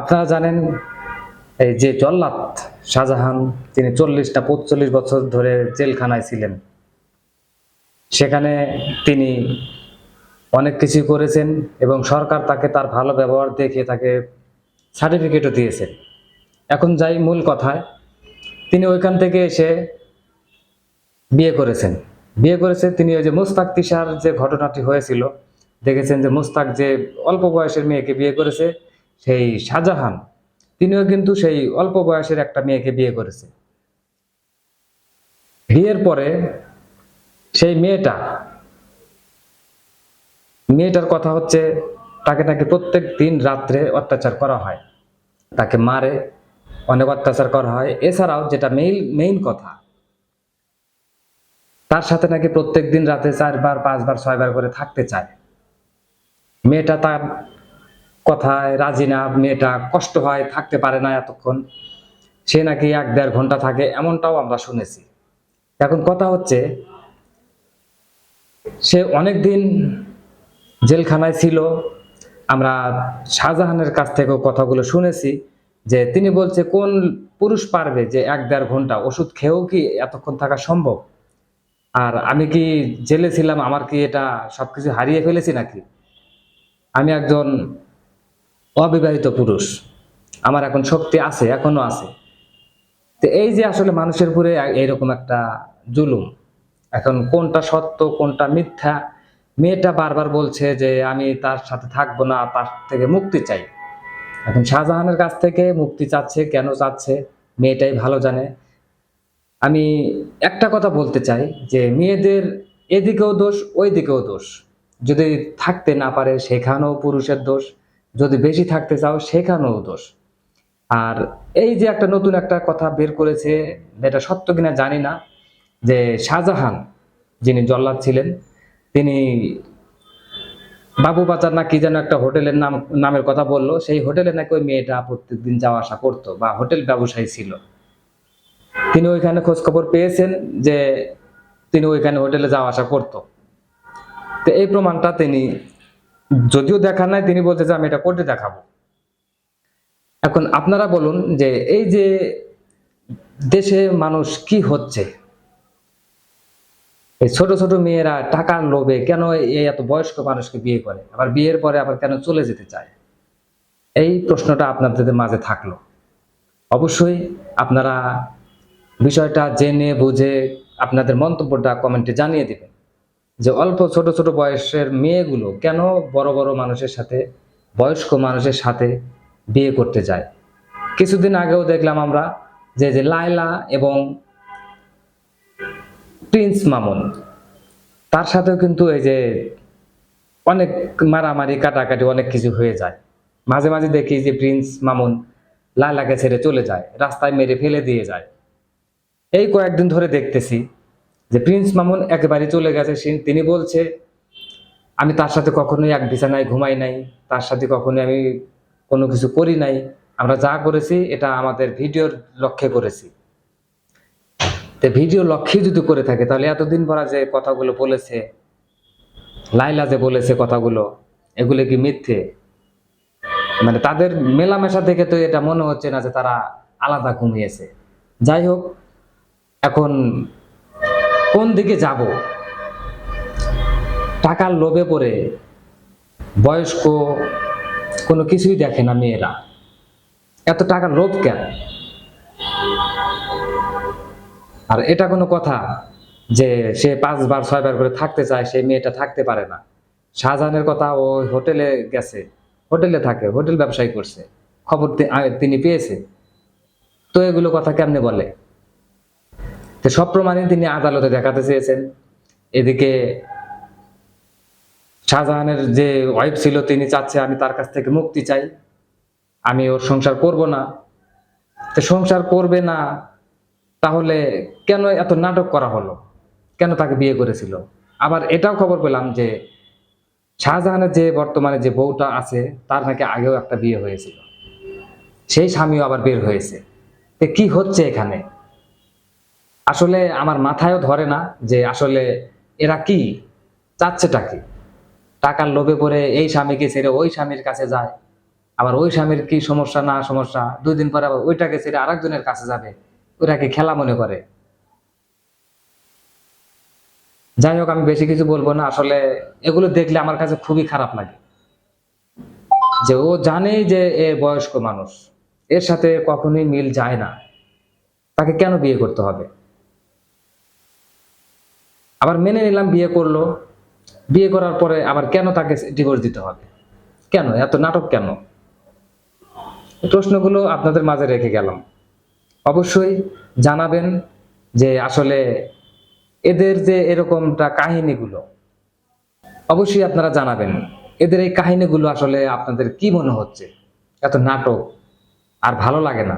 আপনারা জানেন, এই যে জল্লাদ শাহজাহান, তিনি চল্লিশটা পঁচল্লিশ বছর ধরে জেলখানায় ছিলেন। সেখানে তিনি অনেক কিছু করেছেন এবং সরকার তাকে তার ভালো ব্যবহার দেখে তাকে সার্টিফিকেটও দিয়েছেন এখন যাই মূল কথায়, তিনি ওইখান থেকে এসে বিয়ে করেছেন। বিয়ে করেছে তিনি ওই যে মুস্তাক তিসার যে ঘটনাটি হয়েছিল, দেখেছেন যে মুস্তাক যে অল্প বয়সের মেয়েকে বিয়ে করেছে সেই শাহজাহান, তিনিও কিন্তু সেই অল্প বয়সের একটা মেয়েকে বিয়ে করেছে। বিয়ের পরে সেই মেয়েটা, মেয়েটার কথা হচ্ছে তাকে নাকি প্রত্যেক দিন রাত্রে অত্যাচার করা হয়। তাকে মারে, অনেক অত্যাচার করা হয়। এছাড়াও যেটা মেইন মেইন কথা, তার সাথে নাকি প্রত্যেক দিন রাতে চারবার, পাঁচবার, ছয়বার করে থাকতে চায়। মেয়েটা তার কথায় রাজি না, মেয়েটা কষ্ট হয়, থাকতে পারে না এতক্ষণ। সে নাকি এক দেড় ঘণ্টা থাকে, এমনটাও আমরা শুনেছি। এখন কথা হচ্ছে, সে অনেক দিন জেলখানায় ছিল। আমরা শাহজাহানের কাছ থেকেও কথাগুলো শুনেছি যে তিনি বলছে, কোন পুরুষ পারবে যে এক দেড় ঘণ্টা ওষুধ খেয়েও কি এতক্ষণ থাকা সম্ভব? আর আমি কি জেলে ছিলাম, আমার কি এটা সবকিছু হারিয়ে ফেলেছি নাকি? আমি একজন অবিবাহিত পুরুষ। আমার এখন শক্তি আছে, এখনও আছে। তো এই যে আসলে মানুষের উপরে এইরকম একটা জুলুম, এখন কোনটা সত্য, কোনটা মিথ্যা, মেয়েটা বারবার বলছে যে আমি তার সাথে থাকব না, তার থেকে মুক্তি চাই। এখন শাহজাহানের কাছ থেকে মুক্তি চাচ্ছে, কেন চাচ্ছে, মেয়েটাই ভালো জানে। আমি একটা কথা বলতে চাই যে মেয়েদের এদিকেও দোষ ওই দিকেও দোষ। যদি থাকতে না পারে, সেখানেও পুরুষের দোষ। যদি বেশি থাকতে চাও, সেখানেও দোষ। আর এই যে একটা নতুন একটা কথা বের করেছে এটা সত্য কিনা জানি না, যে শাহজাহান যিনি জল্লাদ ছিলেন, তিনি বাবু বাজার না কি যেন একটা হোটেলের নাম, নামের কথা বলল, সেই হোটেলে নাকি ওই মেয়েটা প্রত্যেকদিন যাওয়া আসা করতো বা হোটেল ব্যবসায়ী ছিল। তিনি ওইখানে খোঁজ খবর পেয়েছেন যে তিনি ওইখানে হোটেলে যাওয়া আসা করতো। তো এই প্রমাণটা তিনি যদিও দেখার নাই, তিনি বলতে যে, আমি এটা কোর্টে দেখাবো। এখন আপনারা বলুন যে, এই যে দেশে মানুষ কি হচ্ছে? এই ছোট ছোট মেয়েরা টাকার লোভে কেন এত বয়স্ক মানুষকে বিয়ে করে? আবার বিয়ের পরে আবার কেন চলে যেতে চায়? এই প্রশ্নটা আপনাদের মাঝে থাকল। অবশ্যই আপনারা বিষয়টা জেনে বুঝে আপনাদের মন্তব্যটা কমেন্টে জানিয়ে দিবেন। যে অল্প ছোট ছোট বয়সের মেয়েগুলো কেন বড় বড় মানুষের সাথে, বয়স্ক মানুষের সাথে বিয়ে করতে যায়? কিছুদিন আগেও দেখলাম আমরা যে যে লায়লা এবং প্রিন্স মামুন, তার সাথেও কিন্তু এই যে অনেক মারামারি, কাটাকাটি অনেক কিছু হয়ে যায়। মাঝে মাঝে দেখি যে প্রিন্স মামুন লায়লাকে ছেড়ে চলে যায়, রাস্তায় মেরে ফেলে দিয়ে যায়। এই কয়েকদিন ধরে দেখতেছি যে প্রিন্স মামুন একেবারে চলে গেছে। তিনি বলছে, আমি তার সাথে কখনোই এক বিছানায় ঘুমাই নাই। তার সাথে কখনোই আমি কোনো কিছু করি নাই। আমরা যা করেছি, এটা আমাদের ভিডিওর লক্ষ্যে করেছি। তো ভিডিও লক্ষ্যে যদি করে থাকে, তাহলে এতদিন পরা যে কথাগুলো বলেছে লাইলা যে বলেছে কথাগুলো, এগুলো কি মিথ্যে? মানে তাদের মেলামেশা থেকে তো এটা মনে হচ্ছে না যে তারা আলাদা ঘুমিয়েছে। যাই হোক, এখন কোন দিকে যাব? টাকার লোভে পড়ে বয়স্ক কোনো কিছুই দেখে না মেয়েরা। এত টাকার লোভ কেন? আর এটা কোনো কথা যে সে পাঁচবার, ছয়বার করে থাকতে চায়, সেই মেয়েটা থাকতে পারে না। শাহজাহানের কথা ও হোটেলে গেছে, হোটেলে থাকে, হোটেল ব্যবসায়ী করছে। খবর তিনি পেয়েছে। তো এগুলো কথা কেমনে বলে? সব প্রমাণে তিনি আদালতে দেখাতে চেয়েছেন। এদিকে শাহজাহানের যে ওয়াইফ ছিল, তিনি চাচ্ছে আমি তার কাছ থেকে মুক্তি চাই, আমি ওর সংসার করব না। তো সংসার করবে না, তাহলে কেন এত নাটক করা হলো? কেন তাকে বিয়ে করেছিল? আবার এটাও খবর পেলাম যে শাহজাহানের যে বর্তমানে যে বউটা আছে, তার নাকি আগেও একটা বিয়ে হয়েছিল। সেই স্বামীও আবার বের হয়েছে। তো কি হচ্ছে এখানে? আসলে আমার মাথায়ও ধরে না যে আসলে এরা কি? চাচ্ছেটা কি? টাকার লোভে পড়ে এই স্বামীকে ছেড়ে ওই স্বামীর কাছে যায়। আবার ওই স্বামীর কি সমস্যা না সমস্যা? দুই দিন পরে আবার ওইটাকে ছেড়ে আরেকজনের কাছে যাবে। ওইটাকে খেলা মনে করে? যাই হোক, আমি বেশি কিছু বলব না। আসলে এগুলো দেখলে আমার কাছে খুবই খারাপ লাগে। যে ও জানেই যে এ বয়স্ক মানুষ। এর সাথে কখনোই মিল যায় না। তাকে কেন বিয়ে করতে হবে? আবার মেনে নিলাম বিয়ে করল। বিয়ে করার পরে আবার কেন তাকে ডিভোর্স দিতে হবে? কেন? এত নাটক কেন? প্রশ্নগুলো আপনাদের মাঝে রেখে গেলাম। অবশ্যই জানাবেন যে আসলে এদের যে এরকমটা কাহিনীগুলো, অবশ্যই আপনারা জানাবেন। এদের এই কাহিনীগুলো আসলে আপনাদের কি মনে হচ্ছে? এত নাটক আর ভালো লাগে না।